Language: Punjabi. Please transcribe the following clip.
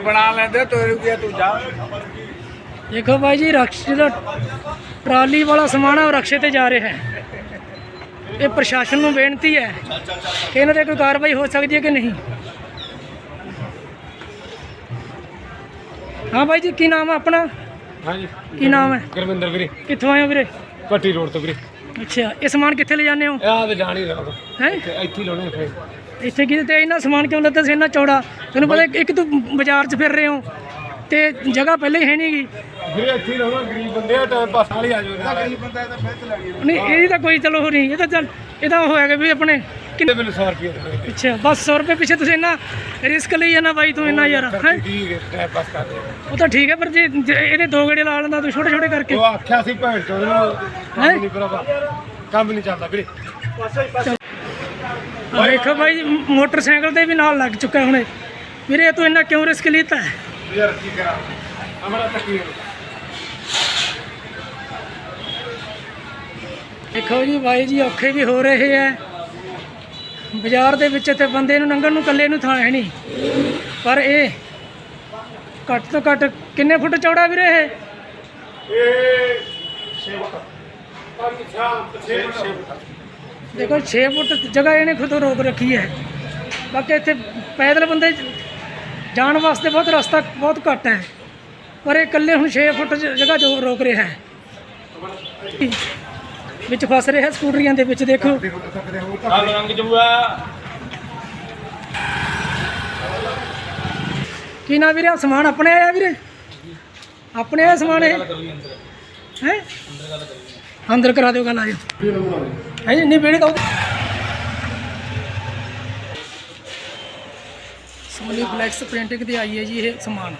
ਬਣਾ ਲੈਂਦੇ ਤੋ ਰੁਪਿਆ ਤੂੰ ਜਾ। ਦੇਖੋ ਭਾਈ ਜੀ ਰਕਸ਼ ਜਿਹੜਾ ਟਰਾਲੀ ਵਾਲਾ ਸਮਾਨ ਆ ਰਕਸ਼ੇ ਤੇ ਜਾ ਰਿਹਾ ਹੈ। ਇਹ ਪ੍ਰਸ਼ਾਸਨ ਨੂੰ ਬੇਨਤੀ ਹੈ ਕਿ ਇਹਨਾਂ ਤੇ ਕੋਈ ਕਾਰਵਾਈ ਹੋ ਸਕਦੀ ਹੈ ਕਿ ਨਹੀਂ? ਹਾਂ ਭਾਈ ਜੀ ਕੀ ਨਾਮ ਹੈ ਆਪਣਾ? ਹਾਂਜੀ। ਕੀ ਨਾਮ ਹੈ? ਗੁਰਵਿੰਦਰ ਵੀਰੇ। ਕਿੱਥੋਂ ਆਏ ਹੋ ਵੀਰੇ? ਪੱਟੀ ਰੋਡ ਤੋਂ ਵੀਰੇ। ਅੱਛਾ ਇਹ ਸਮਾਨ ਕਿੱਥੇ ਲੈ ਜਾਂਦੇ ਹੋ? ਇਹ ਆ ਤੇ ਜਾਣ ਹੀ ਰਹਾ ਹੈ? ਇੱਥੇ ਹੀ ਲਾਉਣੇ ਫੇਰ। ਇੱਥੇ ਕਿਤੇ ਤੇ ਇੰਨਾ ਸਮਾਨ ਕਿਉਂ ਲੱਦਾ ਸੀ ਇੰਨਾ ਚੌੜਾ? ਤੈਨੂੰ ਪਤਾ ਇੱਕ ਤੂੰ ਬਾਜ਼ਾਰ 'ਚ ਫਿਰ ਰਹੇ ਹੋ ਤੇ ਜਗ੍ਹਾ ਪਹਿਲੇ ਹੀ ਹੈ ਨਹੀਂਗੀ ਵੀਰੇ ਇੱਥੇ ਹੀ ਲਾਉਣਾ ਗਰੀਬ ਬੰਦੇ ਆ ਟਾਈਮ ਪਾਸ ਨਾਲ ਹੀ ਆ ਜਾਊਗਾ ਨਹੀਂ ਇਹਦੀ ਤਾਂ ਕੋਈ ਚਲੋ ਹੋ ਨਹੀਂ ਇਹ ਤਾਂ ਚੱਲ ਇਹਦਾ ਉਹ ਹੈਗਾ ਵੀ ਆਪਣੇ ਕਿੰਨੇ ਮੈਨੂੰ 100 ਰੁਪਏ ਅੱਛਾ ਬਸ 100 ਰੁਪਏ ਪਿੱਛੇ ਤੁਸੀਂ ਇੰਨਾ ਰਿਸਕ ਲਈ ਜਾਣਾ ਬਾਈ ਤੂੰ ਇੰਨਾ ਯਾਰ ਹੈ? ਠੀਕ ਹੈ ਟਾਈਮ ਪਾਸ ਕਰਦੇ ਉਹ ਤਾਂ ਠੀਕ ਹੈ ਪਰ ਜੇ ਜੇ ਇਹਦੇ ਦੋ ਗੇੜੇ ਲਾ ਲੈਂਦਾ ਤੂੰ ਛੋਟੇ ਛੋਟੇ ਕਰਕੇ। ਉਹ ਆਖਿਆ ਸੀ ਭੈਣ ਚੋਦ ਨੂੰ ਕੰਮ ਹੈਂ? ਨਹੀਂ ਭਰਾਵਾ ਕੰਮ ਨਹੀਂ ਚੱਲਦਾ ਵੀਰੇ। ਆਹ ਦੇਖੋ ਮ- ਮੋਟਰਸਾਈਕਲ ਤੇ ਵੀ ਨਾਲ ਲੱਗ ਚੁੱਕਾ ਹੁਣੇ ਵੀਰੇ ਤੂੰ ਇੰਨਾ ਕਿਉਂ ਰਿਸਕ ਲਿੱਤਾ ਹੈ? ਯਾਰ ਕੀ ਕਰਾਂ? ਹਮਾਰਾ ਤਕੀਰ ਦੇਖੋ ਜੀ ਬਾਈ ਜੀ ਔਖੇ ਵੀ ਹੋ ਰਹੇ ਐ ਬਾਜ਼ਾਰ ਦੇ ਵਿੱਚ ਤੇ ਬੰਦੇ ਨੂੰ ਲੰਘਣ ਨੂੰ ਇਕੱਲੇ ਨੂੰ ਥਾਂ ਹੈ ਨਹੀਂ। ਪਰ ਇਹ ਘੱਟ ਤੋਂ ਘੱਟ ਕਿੰਨੇ ਫੁੱਟ ਚੌੜਾ ਵੀਰੇ ਇਹ? ਇਹ 6 ਫੁੱਟ। ਪੰਜ ਸ਼ਾਮ 6 ਫੁੱਟ। ਦੇਖੋ 6 ਫੁੱਟ ਜਗ੍ਹਾ ਇਹਨੇ ਖੁਦ ਰੋਕ ਰੱਖੀ ਹੈ। ਬਾਕੀ ਇੱਥੇ ਪੈਦਲ ਬੰਦੇ ਜਾਣ ਵਾਸਤੇ ਬਹੁਤ ਰਸਤਾ ਬਹੁਤ ਘੱਟ ਹੈ। ਪਰ ਇਹ ਇਕੱਲੇ ਹੁਣ 6 ਫੁੱਟ ਜਗ੍ਹਾ ਜੋ ਰੋਕ ਰਿਹਾ ਹੈ। ਵਿੱਚ ਫਸ ਰਿਹਾ ਸਕੂਟਰੀਆਂ ਦੇ ਵਿੱਚ, ਦੇਖੋ। ਰੰਗ ਜੂਆ ਕੀ ਨਾ ਵੀਰੇ ਸਮਾਨ ਆਪਣੇ ਆਇਆ ਵੀਰੇ? ਆਪਣੇ ਆਇਆ ਸਮਾਨ ਇਹ? ਹੈ? ਅੰਦਰ ਕਰਾ ਦਿਓ ਗੱਲ ਆਜੋ ਹੈ ਜੀ ਨਹੀਂ ਵੀੜੇ ਕਹੋ ਸੋਨੀ ਫਲੈਕਸ ਪ੍ਰਿੰਟਿੰਗ ਦੀ ਆਈ ਹੈ ਜੀ ਇਹ ਸਮਾਨ।